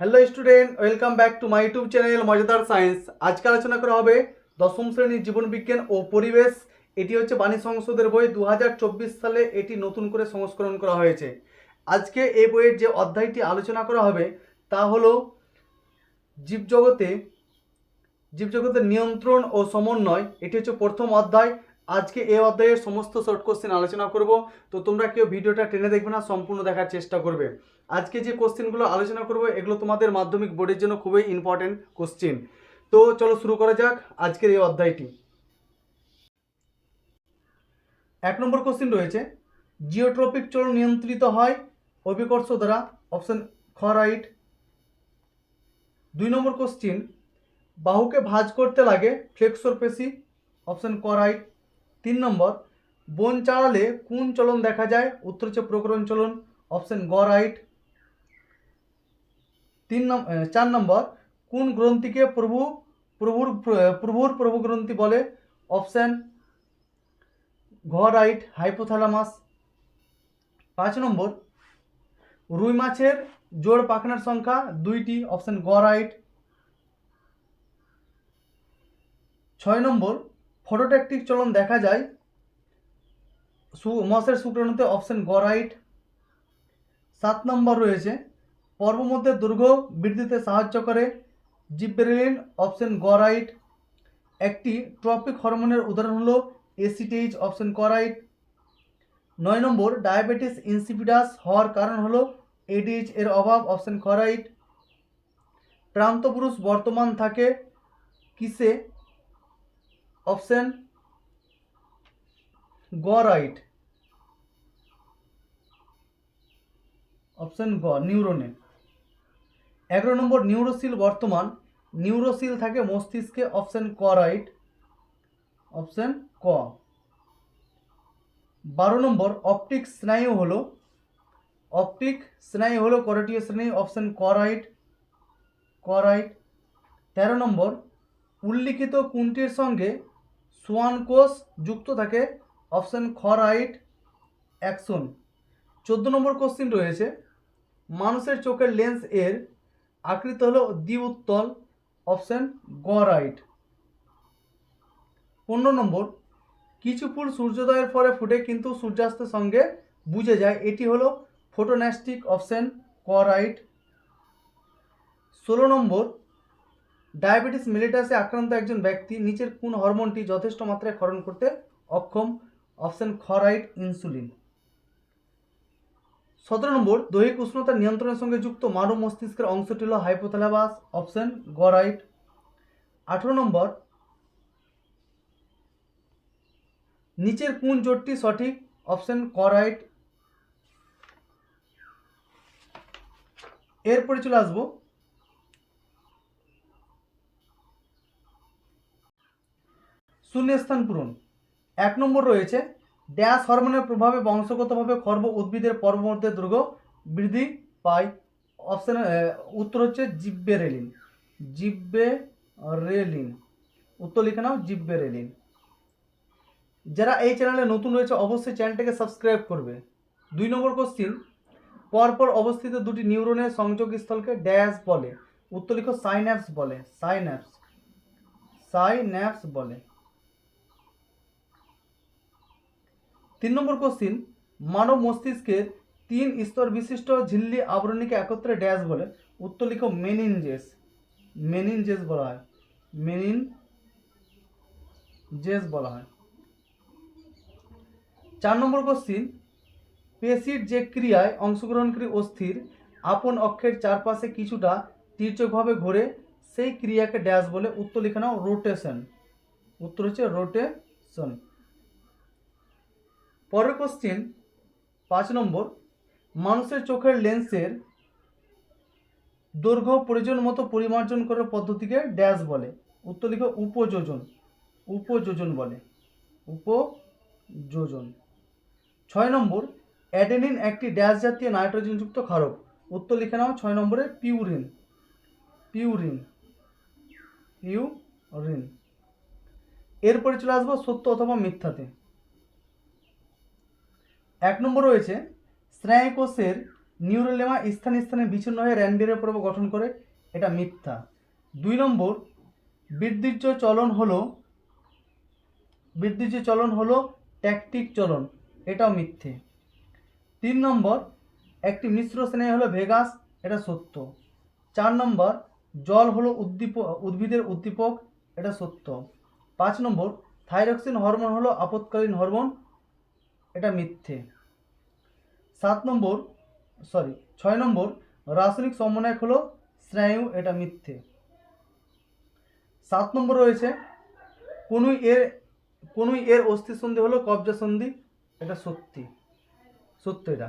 Hello student welcome back to my YouTube channel মজাদার science আজকে আলোচনা করা হবে দশম শ্রেণির জীবনবিজ্ঞান ও পরিবেশ। এটি হচ্ছে বাণী সংসদের বই। দু হাজার চব্বিশ সালে এটি নতুন করে সংস্করণ করা হয়েছে। আজকে এই বইয়ের যে অধ্যায়টি আলোচনা করা হবে, তা হলো জীবজগতে, জীবজগতের নিয়ন্ত্রণ ও সমন্বয়। এটি হচ্ছে প্রথম অধ্যায়। আজকে এই অধ্যায়ের সমস্ত শর্ট কোশ্চেন আলোচনা করব। তো তোমরা কেউ ভিডিওটা টেনে দেখবে না, সম্পূর্ণ দেখার চেষ্টা করবে। আজকে যে কোশ্চেনগুলো আলোচনা করব, এগুলো তোমাদের মাধ্যমিক বোর্ডের জন্য খুবই ইম্পর্টেন্ট কোশ্চেন তো চলো শুরু করা যাক আজকের এই অধ্যায়টি। এক নম্বর কোশ্চেন রয়েছে জিওট্রপিক চলন নিয়ন্ত্রিত হয় অভিকর্ষ দ্বারা অপশন খ রাইট দুই নম্বর কোশ্চেন বাহুকে ভাঁজ করতে লাগে ফ্লেক্সর পেশি অপশন ক রাইট তিন নম্বর, বন চাড়ালে কোন চলন দেখা যায়? উত্তর হচ্ছে প্রকরণ চলন অপশন গ রাইট তিন চার নম্বর, কোন গ্রন্থিকে প্রভু, প্রভুর প্রভুর প্রভু গ্রন্থি বলে? অপশন ঘ রাইট হাইপোথ্যালামাস পাঁচ নম্বর, রুই মাছের জোড় পাখনার সংখ্যা দুইটি অপশন গ রাইট ছয় নম্বর ফটোট্যাকটিক চলন দেখা যায়। সু- মসের শুক্রাণুতে অপশন গ রাইট সাত নম্বর রয়েছে। পর্বমধ্যে দৈর্ঘ্য বৃদ্ধিতে সাহায্য করে। জিব্বেরিলিন অপশন গ রাইট একটি ট্রপিক হরমোনের উদাহরণ হলো অপশন ক রাইট নয় নম্বর, ডায়াবেটিস ইনসিপিডাস হওয়ার কারণ হলো এডিএইচ এর অভাব, অপশন খ রাইট প্রান্তপুরুষ বর্তমান থাকে, কিসে? অপশন গ রাইট অপশন গ নিউরনে এগারো নম্বর নিউরোসিল বর্তমান। নিউরোসিল থাকে মস্তিষ্কে, অপশন ক রাইট অপশন ক। বারো নম্বর অপটিক স্নায়ু হলো অপটিক স্নায়ু হলো করটীয় শ্রেণি, অপশন ক রাইট ক রাইট তেরো নম্বর, উল্লিখিত কোনটির সঙ্গে সোয়ান কোষ যুক্ত থাকে অপশান খ রাইট, অ্যাকশন। চোদ্দ নম্বর কোশ্চিন রয়েছে, মানুষের চোখের লেন্স এর আকৃতি হলো দ্বি উত্তল অপশন গ রাইট। পনেরো নম্বর, কিছু ফুল সূর্যোদয়ের পরে ফুটে কিন্তু সূর্যাস্তের সঙ্গে বুঝে যায়, এটি হলো ফোটোন্যাস্টিক অপশান ক রাইট। ষোলো নম্বর ডায়াবেটিস মেলিটাসে আক্রান্ত একজন ব্যক্তি নিচের কোন হরমোনটি যথেষ্ট মাত্রায় ক্ষরণ করতে অক্ষম? অপশন খ, রাইট, ইনসুলিন। সতেরো নম্বর, দৈহিক উষ্ণতা নিয়ন্ত্রণের সঙ্গে যুক্ত মানব মস্তিষ্কের অংশটি হল হাইপোথ্যালামাস অপশন গ, রাইট। আঠেরো নম্বর, নিচের কোন জোটটি সঠিক? অপশন করাইট রাইট। এরপরে চলে আসব শূন্যস্থান পূরণ। এক নম্বর রয়েছে, ড্যাশ হরমোনের প্রভাবে বংশগতভাবে খর্ব উদ্ভিদের পর্বমধ্যে দৈর্ঘ্য বৃদ্ধি পায়। অপশন উত্তর হচ্ছে জিব্বে রেলিন জিব্বে রেলিন উত্তর লিখে নাও জিব্বে রেলিন যারা এই চ্যানেলে নতুন রয়েছে, অবশ্যই চ্যানেলটাকে সাবস্ক্রাইব করবে। দুই নম্বর কোশ্চিন পরপর অবস্থিত দুটি নিউরনের সংযোগ স্থলকে ড্যাশ বলে। উত্তর লিখো, সাইন্যাপস বলে। সাইন্যাপস। সাইন্যাপস বলে। তিন নম্বর কোশ্চিন মানব মস্তিষ্কের তিন স্তর বিশিষ্ট ঝিল্লি আবরণীকে একত্রে ড্যাশ বলে। উত্তর লিখো মেনিনজেস মেনিনজেস বলা হয়। মেনিন জেস বলা হয়। চার নম্বর কোশ্চিন পেশির যে ক্রিয়ায় অংশগ্রহণকারী অস্থির, আপন অক্ষের চারপাশে কিছুটা তীর্যকভাবে ঘোরে, সেই ক্রিয়াকে ড্যাশ বলে। উত্তর লিখে নাও রোটেশন উত্তর হচ্ছে রোটেশন পরের কোশ্চেন পাঁচ নম্বর, মানুষের চোখের লেন্সের দৈর্ঘ্য প্রয়োজন মতো পরিমার্জন করার পদ্ধতিকে ড্যাশ বলে। উত্তর লিখো উপযোজন। উপযোজন বলে। উপযোজন। ছয় নম্বর অ্যাডেনিন একটি ড্যাশ জাতীয় নাইট্রোজেনযুক্ত ক্ষারক। উত্তর লিখে নাও ছয় নম্বরে পিউরিন পিউরিন পিউরিন এরপরে চলে আসব সত্য অথবা মিথ্যাতে। এক নম্বর রয়েছে, স্নায়ুকোষের নিউরোলেমা স্থানে স্থানে বিচ্ছিন্ন হয়ে র্যান্ডিয়ারের পর্ব গঠন করে। এটা মিথ্যা। দুই নম্বর বৃদ্ধিজ্য চলন হলো বৃদ্ধিজ্য চলন হলো ট্যাকটিক চলন, এটাও মিথ্যে। তিন নম্বর, একটি মিশ্র স্নেহ হলো ভেগাস, এটা সত্য। চার নম্বর, জল হলো উদ্দীপ, উদ্ভিদের উদ্দীপক, এটা সত্য। পাঁচ নম্বর, থাইরক্সিন হরমোন হলো আপৎকালীন হরমোন, এটা মিথ্যে। সাত নম্বর সরি ছয় নম্বর, রাসায়নিক সমন্বয়ক হলো স্নায়ু এটা মিথ্যে। সাত নম্বর রয়েছে কোনুই এর কোনুই এর অস্থি সন্ধি হলো কবজা সন্ধি এটা সত্যি, সত্য এটা।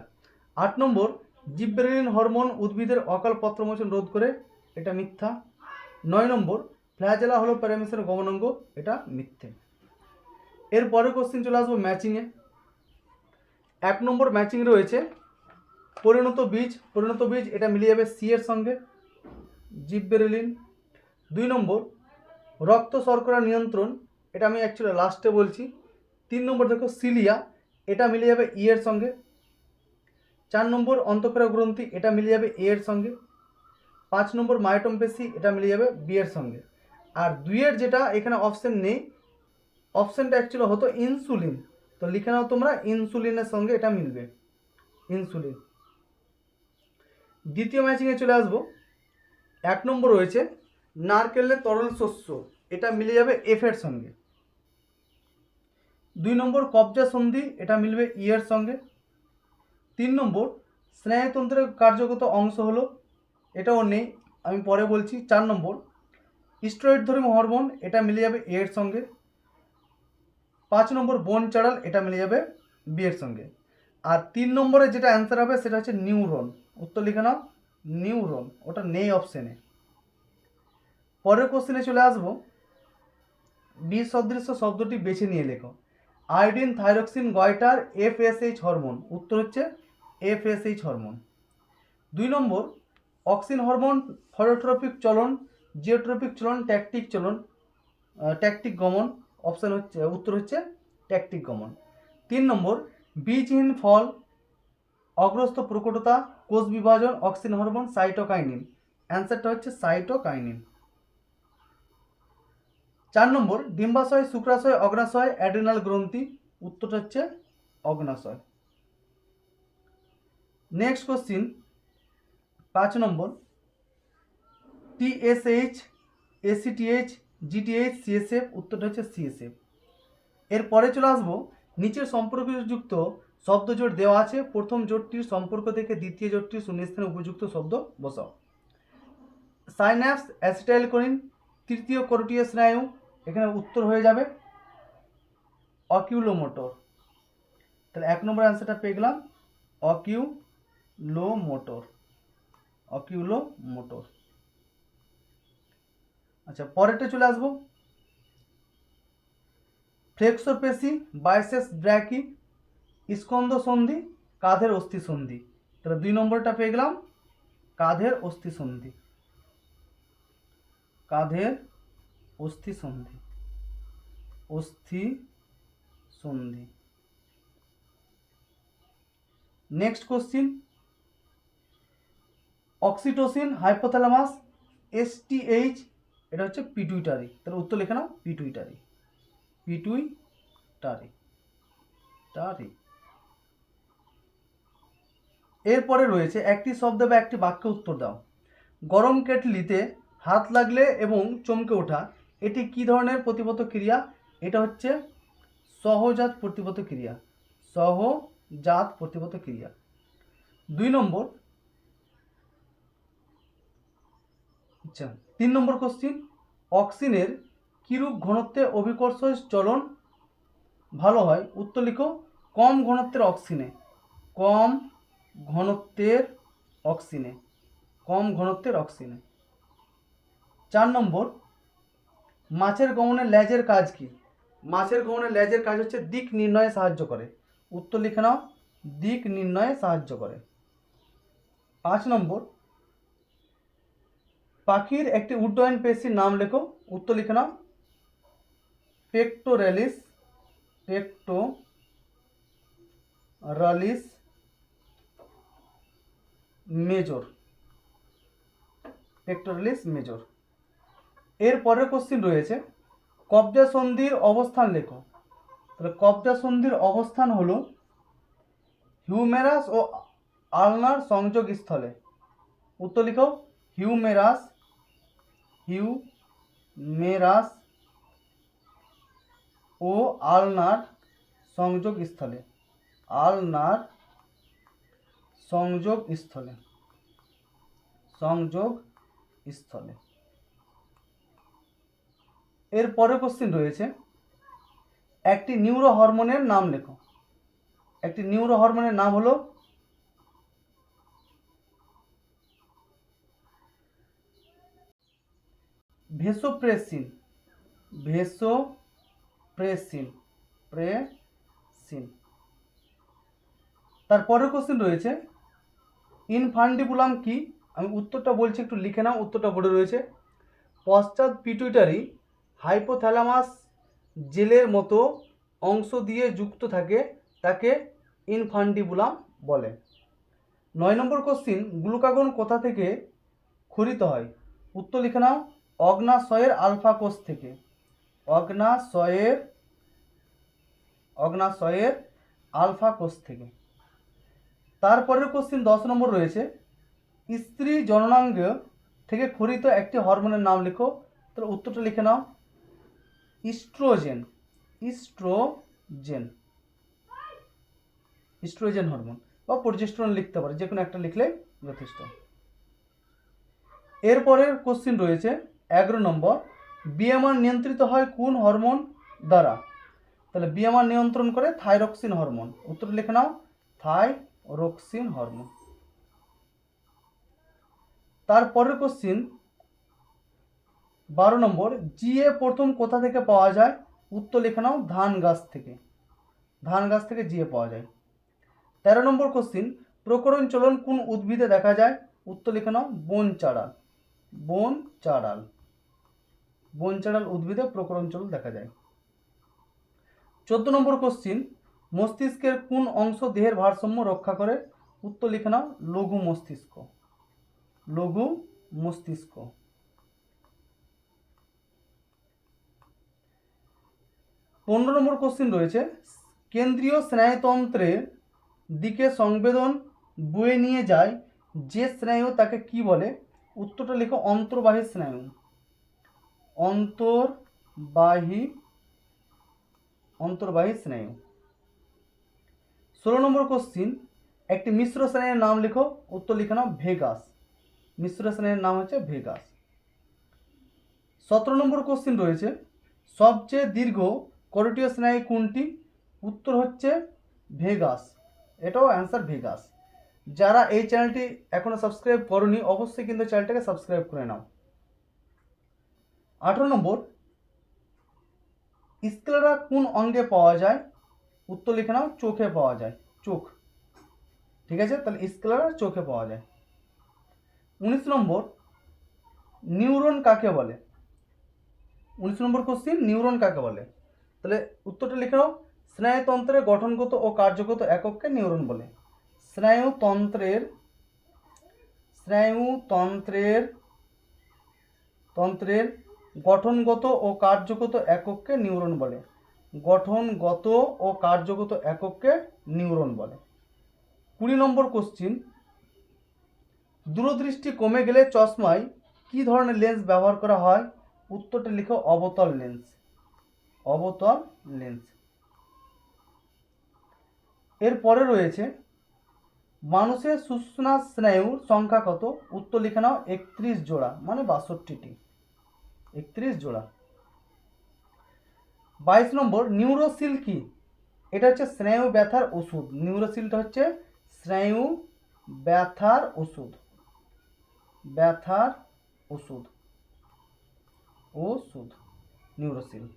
আট নম্বর জিব্রেলিন হরমোন উদ্ভিদের অকাল পত্রমোচন রোধ করে, এটা মিথ্যা। নয় নম্বর, ফ্ল্যাজেলা হলো প্যারামিসের গমনাঙ্গ, এটা মিথ্যে। এর পরে কোশ্চেন চলে আসব ম্যাচিংয়ে এক নম্বর ম্যাচিং রয়েছে। পরিণত বীজ পরিণত বীজ, এটা মিলিয়ে যাবে সি এর সঙ্গে। জিব্বেরেলিন দুই নম্বর, রক্ত শর্করা নিয়ন্ত্রণ, এটা আমি অ্যাকচুয়ালি লাস্টে বলছি। তিন নম্বর দেখো সিলিয়া এটা মিলে যাবে ই এর সঙ্গে। চার নম্বর অন্তঃক্রিয়া গ্রন্থি, এটা মিলে যাবে এ এর সঙ্গে। পাঁচ নম্বর মায়োটমপেসি এটা মিলে যাবে বি এর সঙ্গে। আর দুইয়ের যেটা এখানে অপশন নেই অপশনটা অ্যাকচুয়ালি হতো ইনসুলিন তো লিখে নাও তোমরা ইনসুলিনের সঙ্গে এটা মিলবে। ইনসুলিন দ্বিতীয় ম্যাচিংয়ে চলে আসব। এক নম্বর রয়েছে, নারকেলের তরল শস্য, এটা মিলে যাবে এফ এর সঙ্গে। দুই নম্বর কবজা সন্ধি, এটা মিলবে ই এর সঙ্গে। তিন নম্বর স্নায়ুতন্ত্রের কার্যগত অংশ হলো, এটাও নেই, আমি পরে বলছি। চার নম্বর, স্টেরয়েড ধর্মী হরমোন, এটা মিলে যাবে এর সঙ্গে। পাঁচ নম্বর বন চাড়াল, এটা মিলে যাবে বি এর সঙ্গে। আর তিন নম্বরে যেটা অ্যান্সার হবে, সেটা হচ্ছে নিউরন উত্তর লিখে নাও নিউরন ওটা নেই অপশানে পরের কোশ্চেনে চলে আসব। বি সদৃশ্য শব্দটি বেছে নিয়ে লেখো। Iodine thyroxine goitre FSH hormone উত্তর হচ্ছে এফএসএইচ হরমোন দুই নম্বর অক্সিন হরমোন ফটোট্রপিক চলন জিওট্রপিক চলন ট্যাকটিক চলন ট্যাকটিক গমন। অপশান হচ্ছে, উত্তর হচ্ছে ট্যাকটিক গমন। তিন নম্বর, বীজহীন ফল অগ্রস্ত প্রকটতা, কোষ বিভাজন, অক্সিন হরমোন, সাইটোকাইনিন। অ্যান্সারটা হচ্ছে সাইটোকাইনিন। চার নম্বর, ডিম্বাশয়, শুক্রাশয়, অগ্নাশয়, অ্যাড্রিনাল গ্রন্থি, উত্তরটা হচ্ছে অগ্নাশয়। নেক্সট কোশ্চিন, পাঁচ নম্বর টিএসএইচ এসিটিএইচ জিটিএইচ সিএসএফ উত্তরটা হচ্ছে সিএসএফ এরপরে চলে আসব, নিচের সম্পর্কযুক্ত শব্দ জোট দেওয়া আছে। প্রথম জোটটির সম্পর্ক থেকে দ্বিতীয় জোটটির শূন্যস্থানে উপযুক্ত শব্দ বসাও। সাইন্যাপস অ্যাসিটাইলকোলিন তৃতীয় করোটীয় স্নায়ু, এখানে উত্তর হয়ে যাবে অকিউলোমোটর তাহলে এক নম্বর অ্যান্সারটা পেয়ে গেলাম অকিউলোমোটর অকিউলোমোটর আচ্ছা পরেরটা চলে আসব। ফ্লেক্সর পেশি বাইসেস ব্র্যাকি স্কন্দ সন্ধি, কাঁধের অস্থি সন্ধি। তাহলে দুই নম্বরটা পেয়ে গেলাম, কাঁধের অস্থি সন্ধি। কাঁধের অস্থি সন্ধি। অস্থি সন্ধি। Next question. Oxytocin, hypothalamus STH এটা হচ্ছে পিটুইটারি তাহলে উত্তর লিখে নাও পিটুইটারি পিটুইটারি টারি এরপরে রয়েছে, একটি শব্দ বা একটি বাক্য উত্তর দাও। গরম কেটলিতে হাত লাগলে এবং চমকে ওঠা, এটি কি ধরনের প্রতিবত ক্রিয়া? এটা হচ্ছে সহজাত প্রতিবত ক্রিয়া। সহজাত প্রতিবত ক্রিয়া। দুই নম্বর। আচ্ছা তিন নম্বর কোশ্চিন অক্সিনের কিরূপ ঘনত্বে অভিকর্ষ চলন ভালো হয়? উত্তর লিখো, কম ঘনত্বের অক্সিনে। কম ঘনত্বের অক্সিনে। কম ঘনত্বের অক্সিনে। চার নম্বর, মাছের গমনে লেজের কাজ কি? মাছের গমনে লেজের কাজ হচ্ছে দিক নির্ণয়ে সাহায্য করে। উত্তর লিখে নাও, দিক নির্ণয়ে সাহায্য করে। পাঁচ নম্বর পাখির একটি উড্ডয়ন পেশির নাম লেখো, উত্তর লিখে নাও। Pectoralis pectoralis major. Pectoralis major. এর পরের কোশ্চিন রয়েছে, কবজা সন্ধির অবস্থান লেখো। তাহলে কবজা সন্ধির অবস্থান হলো হিউমেরাস ও আলনার সংযোগ স্থলে উত্তর লিখো, হিউমেরাস হিউমেরাস ও আলনার সংযোগ স্থলে আলনার সংযোগ স্থলে সংযোগ স্থলে এর পরের কোশ্চিন রয়েছে, একটি নিউরো হরমোনের নাম লেখো। একটি নিউরো হরমোনের নাম হলো ভেসোপ্রেসিন ভেসোপ্রেসিন, প্রেসিন। তারপরের কোশ্চেন রয়েছে, ইনফান্ডিবুলাম কি? আমি উত্তরটা বলছি, একটু লিখে নাও, উত্তরটা পড়ে রয়েছে। পশ্চাৎ পিটুইটারি হাইপোথ্যালামাস জেলের মতো অংশ দিয়ে যুক্ত থাকে, তাকে ইনফান্ডিবুলাম বলে। নয় নম্বর কোশ্চিন গ্লুকাগন কোথা থেকে ক্ষরিত হয়? উত্তর লিখে নাও। অগ্নাশয়ের আলফা কোষ থেকে। অগ্নাশয়ের অগ্নাশয়ের আলফা কোষ থেকে। তারপরের কোশ্চিন দশ নম্বর রয়েছে। স্ত্রী জননাঙ্গ থেকে ক্ষরিত একটি হরমোনের নাম লেখো। তাহলে উত্তরটা লিখে নাও। ইস্ট্রোজেন। ইস্ট্রোজেন। ইস্ট্রোজেন হরমোন বা প্রজেস্ট্রন লিখতে পারে। যে কোনো একটা লিখলে যথেষ্ট। এরপরের কোশ্চিন রয়েছে। এগারো নম্বর বিএমআর নিয়ন্ত্রিত হয় কোন হরমোন দ্বারা? তাহলে বিএমআর নিয়ন্ত্রণ করে থাইরক্সিন হরমোন। উত্তর লিখে নাও, থাইরক্সিন হরমোন। তারপরের কোশ্চিন বারো নম্বর, জিএ প্রথম কোথা থেকে পাওয়া যায়? উত্তর লিখে নাও, ধান গাছ থেকে। ধান গাছ থেকে জিএ পাওয়া যায়। তেরো নম্বর কোশ্চিন প্রকরণ চলন কোন উদ্ভিদে দেখা যায়? উত্তর লিখে নাও, বন চাড়াল। বন চাড়াল। বন চাড়াল উদ্ভিদে প্রকরণ চলন দেখা যায়। চোদ্দ নম্বর কোশ্চিন মস্তিষ্কের কোন অংশ দেহের ভারসাম্য রক্ষা করে? উত্তর লিখে নাও, লঘু মস্তিষ্ক। লঘু মস্তিষ্ক। পনেরো নম্বর কোশ্চিন রয়েছে, কেন্দ্রীয় স্নায়ুতন্ত্রের দিকে সংবেদন বয়ে নিয়ে যায়, যে স্নায়ু তাকে কি বলে? উত্তরটা লেখো, অন্তর্বাহী স্নায়ু। অন্তর্বাহী অন্তর্বাহী স্নায়ু ষোলো নম্বর কোশ্চিন একটি মিশ্র স্নায়ুর নাম লেখো, উত্তর লিখে নাও, ভেগাস। মিশ্র স্নায়ুর নাম হচ্ছে ভেগাস। সতেরো নম্বর কোশ্চিন রয়েছে, সবচেয়ে দীর্ঘ করটীয় স্নায়ু কোনটি? উত্তর হচ্ছে ভেগাস। এটাও অ্যান্সার ভেগাস। যারা এই চ্যানেলটি এখনও সাবস্ক্রাইব করনি, অবশ্যই কিন্তু চ্যানেলটাকে সাবস্ক্রাইব করে নাও। আঠারো নম্বর। স্ক্লেরা কোন অঙ্গে পাওয়া যায়? উত্তর লিখে নাও, চোখে পাওয়া যায়। চোখ। ঠিক আছে? তাহলে স্ক্লেরা চোখে পাওয়া যায়। উনিশ নম্বর, নিউরন কাকে বলে? উনিশ নম্বর কোশ্চিন নিউরন কাকে বলে? তাহলে উত্তরটা লিখে নাও, স্নায়ুতন্ত্রের গঠনগত ও কার্যগত একককে নিউরন বলে। স্নায়ুতন্ত্রের স্নায়ুতন্ত্রের, তন্ত্রের গঠনগত ও কার্যগত একককে নিউরন বলে। গঠনগত ও কার্যগত একককে নিউরন বলে। কুড়ি নম্বর কোশ্চিন দূরদৃষ্টি কমে গেলে চশমায় কি ধরনের লেন্স ব্যবহার করা হয়? উত্তরটা লিখো, অবতল লেন্স অবতল লেন্স এরপরে রয়েছে, মানুষের সুষনা স্নায়ুর সংখ্যা কত? উত্তর লিখে নাও, একত্রিশ জোড়া মানে বাষট্টিটি। একত্রিশ জোড়া। বাইশ নম্বর, নিউরোসিল কি? এটা হচ্ছে স্নায়ু ব্যথার ওষুধ। নিউরোসিলটা হচ্ছে স্নায়ু ব্যথার ওষুধ। ব্যথার ওষুধ। ওষুধ, নিউরোসিল।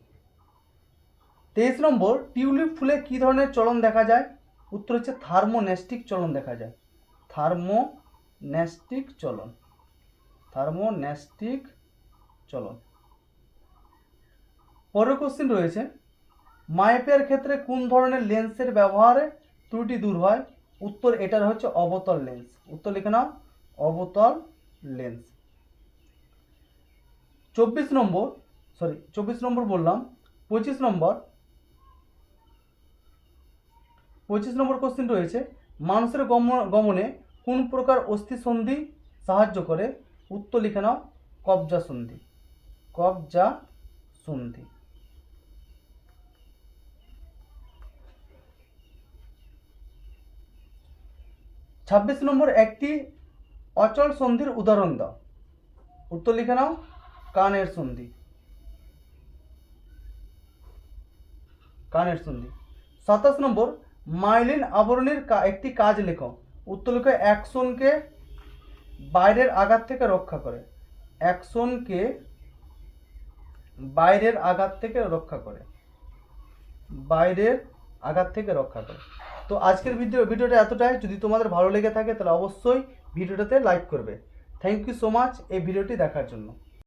তেইশ নম্বর, টিউলিপ ফুলে কী ধরনের চলন দেখা যায়? উত্তর হচ্ছে থার্মোন্যাস্টিক চলন দেখা যায়। থার্মোন্যাস্টিক চলন। থার্মোন্যাস্টিক চলন। পরের কোশ্চিন রয়েছে, মাইপের ক্ষেত্রে কোন ধরনের লেন্সের ব্যবহারে ত্রুটি দূর হয়? উত্তর এটার হচ্ছে অবতল লেন্স উত্তর লিখে নাও, অবতল লেন্স চব্বিশ নম্বর সরি চব্বিশ নম্বর বললাম, পঁচিশ নম্বর পঁচিশ নম্বর কোশ্চেন রয়েছে, মানুষের গম- গমনে কোন প্রকার অস্থি সন্ধি সাহায্য করে? উত্তর লিখে নাও, কবজা সন্ধি। কবজা সন্ধি। ছাব্বিশ নম্বর একটি অচল সন্ধির উদাহরণ দাও। উত্তর লিখে নাও, কানের সন্ধি। কানের সন্ধি। সাতাশ নম্বর, মাইলিন আবরণীর একটি কাজ লেখো। উত্তর লিখো অ্যাকশনকে বাইরের আঘাত থেকে রক্ষা করে। অ্যাকশনকে বাইরের আঘাত থেকে রক্ষা করে। বাইরের আঘাত থেকে রক্ষা করে। তো আজকের ভিডিও ভিডিওটা এতটাই। যদি তোমাদের ভালো লেগে থাকে, তাহলে অবশ্যই ভিডিওটাতে লাইক করবে। থ্যাংক ইউ সো মাচ এই ভিডিওটি দেখার জন্য।